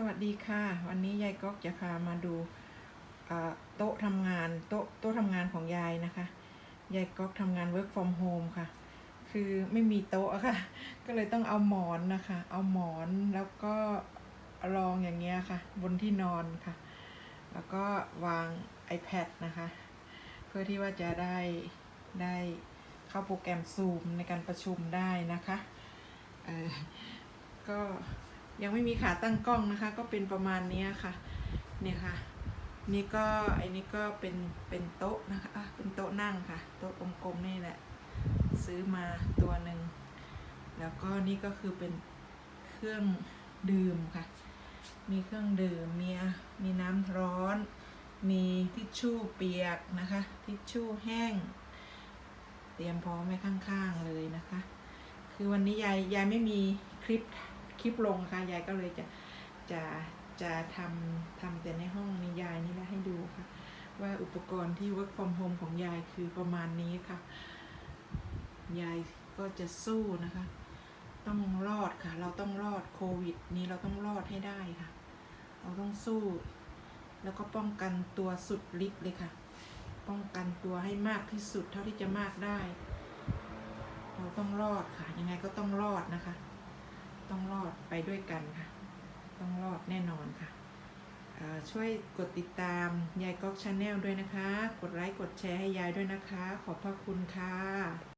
สวัสดีค่ะ วันนี้ยายก๊อกจะพามาดูโต๊ะทำงานโต๊ะโต๊ะทำงานของยายนะคะยายก๊อกทำงาน work from home ค่ะ คือไม่มีโต๊ะค่ะ ก็เลยต้องเอาหมอนนะคะ เอาหมอนแล้วก็รองอย่างเงี้ยค่ะ บนที่นอนค่ะ แล้วก็วาง iPad นะคะ เพื่อที่ว่าจะได้ได้เข้าโปรแกรม Zoom ในการประชุมได้นะคะเออก็ ยังไม่มีขาตั้งกล้องนะคะ ก็เป็นประมาณนี้ค่ะ เนี่ยค่ะ นี่ก็ไอ้นี่ก็เป็นเป็นโต๊ะนะคะะเป็นโต๊ะนั่งค่ะ โต๊ะกลมๆนี่แหละ ซื้อมาตัวหนึ่ง แล้วก็นี่ก็คือเป็นเครื่องดื่มค่ะ มีเครื่องดื่มมีมีน้ำร้อน มีทิชชู่เปียกนะคะ ทิชชู่แห้ง เตรียมพร้อมไว้ข้างๆเลยนะคะ คือวันนี้ยายยายไม่มีคลิป คลิปลงค่ะยายก็เลยจะจะจะทำทำแต่ในห้องนี้ยายนี่แหละให้ดูค่ะ ว่าอุปกรณ์ที่ work from home ของยายคือประมาณนี้ค่ะ ยายก็จะสู้นะคะ ต้องรอดค่ะ เราต้องรอดโควิด นี้เราต้องรอดให้ได้ค่ะ เราต้องสู้ แล้วก็ป้องกันตัวสุดฤทธิ์เลยค่ะ ป้องกันตัวให้มากที่สุดเท่าที่จะมากได้ เราต้องรอดค่ะ ยังไงก็ต้องรอดนะคะ ต้องรอดไปด้วยกันค่ะ ต้องรอดแน่นอนค่ะ ช่วยกดติดตามยายก๊อกชาแนลด้วยนะคะ กดไลค์กดแชร์ให้ยายด้วยนะคะ ขอบพระคุณค่ะ